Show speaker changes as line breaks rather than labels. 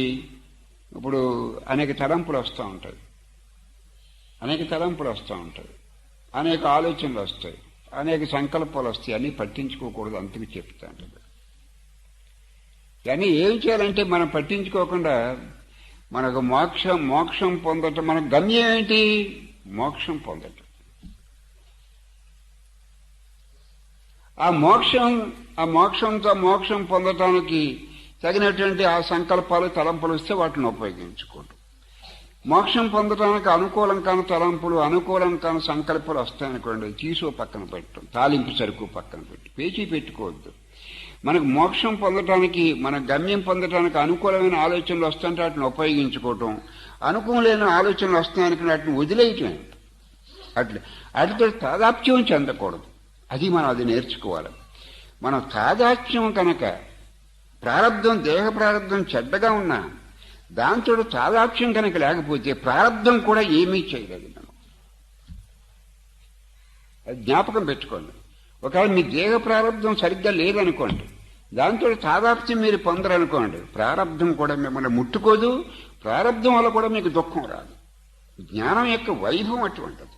ఇప్పుడు అనేక తలంపులు వస్తూ ఉంటాయి. అనేక తలంపులు వస్తూ ఉంటాయి. అనేక ఆలోచనలు వస్తాయి. అనేక సంకల్పాలు వస్తాయి. అన్నీ పట్టించుకోకూడదు అందుకు చెప్తా ఉంటుంది కానీ ఏం చేయాలంటే మనం పట్టించుకోకుండా మనకు మోక్షం మోక్షం పొందటం మన గమ్యం ఏంటి? మోక్షం పొందటం. ఆ మోక్షం ఆ మోక్షంతో మోక్షం పొందటానికి తగినటువంటి ఆ సంకల్పాలు తలంపులు వస్తే వాటిని ఉపయోగించుకోండి. మోక్షం పొందడానికి అనుకూలం కాని తలంపులు అనుకూలం కాని సంకల్పాలు వస్తాయనుకోండి తీసు పక్కన పెట్టడం తాలింపు సరుకు పక్కన పెట్టి పేచీ పెట్టుకోవద్దు. మనకు మోక్షం పొందటానికి మన గమ్యం పొందటానికి అనుకూలమైన ఆలోచనలు వస్తుంటే వాటిని ఉపయోగించుకోవటం అనుకూలమైన ఆలోచనలు వస్తాయనుకుని వాటిని వదిలేయటం అట్లా వాటితో తాదాప్యం చెందకూడదు. అది మనం అది నేర్చుకోవాలి. మనం తాదాత్మ్యం కనుక ప్రారంధం దేహ ప్రారంధం చెడ్డగా ఉన్నా దాంతో తాదాత్మ్యం కనుక లేకపోతే ప్రారంధం కూడా ఏమీ చేయలేదు అది జ్ఞాపకం పెట్టుకోండి. ఒకవేళ మీ దేహ ప్రారంధం సరిగ్గా లేదనుకోండి దాంతో తాదాప్త్యం మీరు పొందరనుకోండి ప్రారంధం కూడా మిమ్మల్ని ముట్టుకోదు ప్రారంధం వల్ల కూడా మీకు దుఃఖం రాదు. జ్ఞానం యొక్క వైభవం అటువంటిది.